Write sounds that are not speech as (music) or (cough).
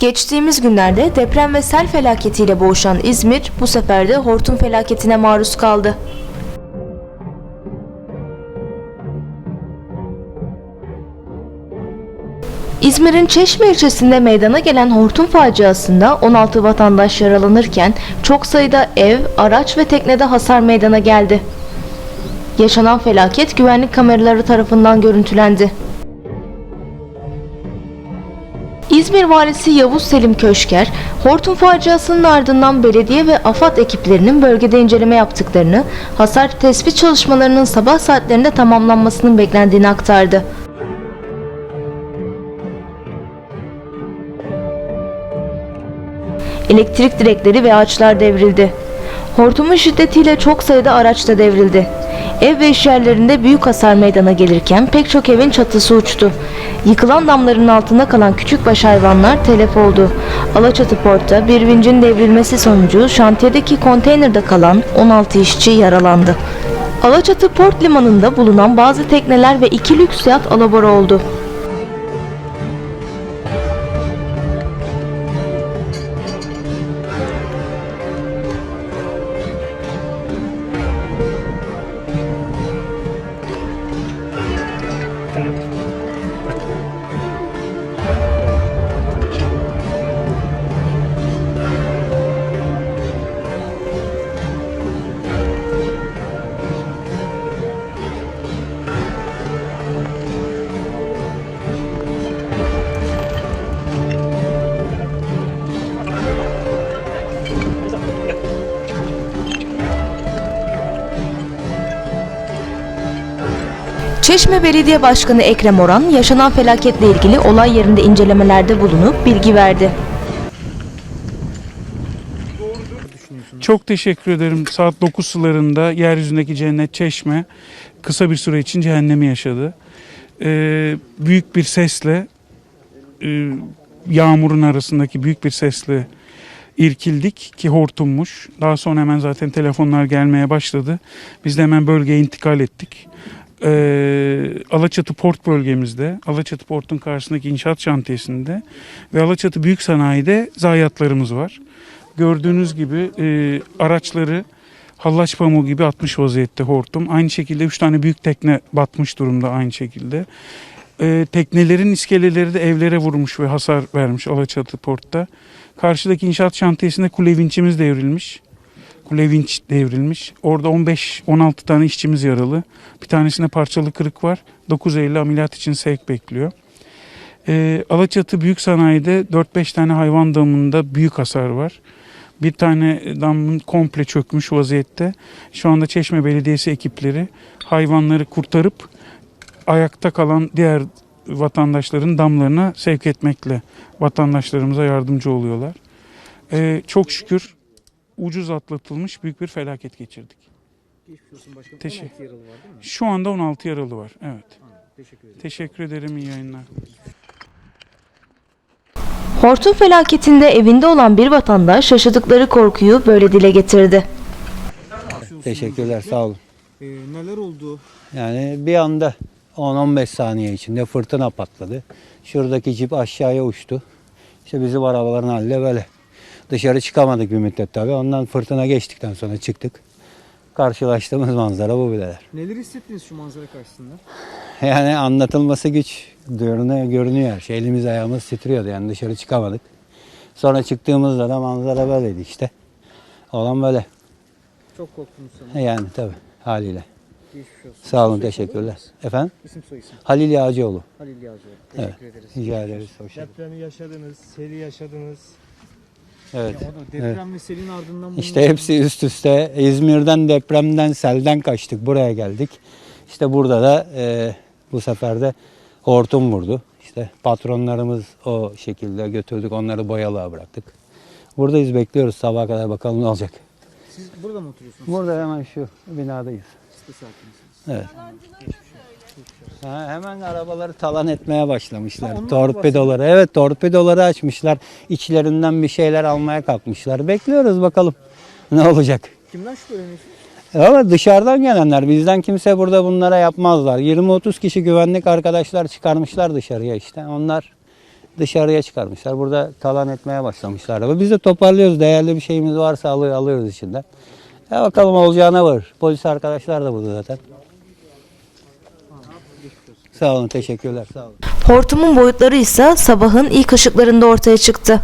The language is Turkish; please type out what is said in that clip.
Geçtiğimiz günlerde deprem ve sel felaketiyle boğuşan İzmir bu sefer de hortum felaketine maruz kaldı. İzmir'in Çeşme ilçesinde meydana gelen hortum faciasında 16 vatandaş yaralanırken çok sayıda ev, araç ve teknede hasar meydana geldi. Yaşanan felaket güvenlik kameraları tarafından görüntülendi. İzmir Valisi Yavuz Selim Köşker, hortum faciasının ardından belediye ve AFAD ekiplerinin bölgede inceleme yaptıklarını, hasar tespit çalışmalarının sabah saatlerinde tamamlanmasının beklendiğini aktardı. Elektrik direkleri ve ağaçlar devrildi. Hortumun şiddetiyle çok sayıda araç da devrildi. Ev ve iş yerlerinde büyük hasar meydana gelirken pek çok evin çatısı uçtu. Yıkılan damların altında kalan küçükbaş hayvanlar telef oldu. Alaçatı Port'ta bir vincin devrilmesi sonucu şantiyedeki konteynerde kalan 16 işçi yaralandı. Alaçatı Port Limanı'nda bulunan bazı tekneler ve iki lüks yat alabora oldu. Çeşme Belediye Başkanı Ekrem Oran yaşanan felaketle ilgili olay yerinde incelemelerde bulunup bilgi verdi. Çok teşekkür ederim. Saat 9 sularında yeryüzündeki cennet çeşme kısa bir süre için cehennemi yaşadı. Ee, büyük bir sesle e, yağmurun arasındaki büyük bir sesle irkildik ki hortummuş. Daha sonra hemen zaten telefonlar gelmeye başladı. Biz de hemen bölgeye intikal ettik. Ee, Alaçatı Port bölgemizde, Alaçatı Port'un karşısındaki inşaat şantiyesinde ve Alaçatı Büyük Sanayi'de zayiatlarımız var. Gördüğünüz gibi e, araçları hallaç pamuğu gibi atmış vaziyette hortum. Aynı şekilde 3 tane büyük tekne batmış durumda aynı şekilde. E, teknelerin iskeleleri de evlere vurmuş ve hasar vermiş Alaçatı Port'ta. Karşıdaki inşaat şantiyesinde kule vinçimiz devrilmiş. Kule vinç devrilmiş. Orada 15-16 tane işçimiz yaralı. Bir tanesinde parçalı kırık var. 9 Eylül ameliyat için sevk bekliyor. E, Alaçatı Büyük Sanayi'de 4-5 tane hayvan damında büyük hasar var. Bir tane damın komple çökmüş vaziyette. Şu anda Çeşme Belediyesi ekipleri hayvanları kurtarıp ayakta kalan diğer vatandaşların damlarına sevk etmekle vatandaşlarımıza yardımcı oluyorlar. Ee, çok şükür ucuz atlatılmış büyük bir felaket geçirdik. Geçmiş olsun başkanım. Teşekkür- 16 yaralı var değil mi? Şu anda 16 yaralı var. Evet. Anladım. Teşekkür ederim. Teşekkür ederim. iyi yayınlar. Hortum felaketinde evinde olan bir vatandaş yaşadıkları korkuyu böyle dile getirdi. Teşekkürler sağ olun. Ee, neler oldu? Yani bir anda 10-15 saniye içinde fırtına patladı. Şuradaki cip aşağıya uçtu. İşte bizim arabaların hali de böyle. Dışarı çıkamadık bir müddet tabii. Ondan fırtına geçtikten sonra çıktık. Karşılaştığımız manzara bu bileler. Neler hissettiniz şu manzara karşısında? (laughs) Yani anlatılması güç. Görünüyor, görünüyor her şey. Elimiz ayağımız titriyordu yani dışarı çıkamadık. Sonra çıktığımızda da manzara böyleydi işte. Olan böyle. Çok korktunuz sanırım. Yani tabii haliyle. Geçmiş olsun. Sağ olun İsim teşekkürler. Efendim? İsim soyisim. Halil Yağcıoğlu. Halil. Evet. Teşekkür ederiz. Rica ederiz. Hoşçakalın. Depremi yaşadınız, seli yaşadınız. Evet. Ya o da deprem ve selin ardından İşte hepsi üst üste. İzmir'den depremden, selden kaçtık. Buraya geldik. İşte burada da e, bu sefer de hortum vurdu. İşte patronlarımız o şekilde götürdük. Onları boyalığa bıraktık. Buradayız bekliyoruz sabaha kadar bakalım ne olacak. Siz burada mı oturuyorsunuz? Burada hemen şu binadayız. Siz de sakinsiniz. Evet. Ha, hemen arabaları talan etmeye başlamışlar. Ha, ondan torpidoları. Evet torpidoları açmışlar. İçlerinden bir şeyler almaya kalkmışlar. Bekliyoruz bakalım (laughs) ne olacak. Kimden şüpheleniyorsunuz? Ama dışarıdan gelenler bizden kimse burada bunlara yapmazlar. 20-30 kişi güvenlik arkadaşlar çıkarmışlar dışarıya işte. Onlar dışarıya çıkarmışlar. Burada talan etmeye başlamışlar. Biz de toparlıyoruz. Değerli bir şeyimiz varsa alıyor, alıyoruz içinden. Ya bakalım olacağına var. Polis arkadaşlar da burada zaten. Sağ olun, teşekkürler. Sağ olun. Hortumun boyutları ise sabahın ilk ışıklarında ortaya çıktı.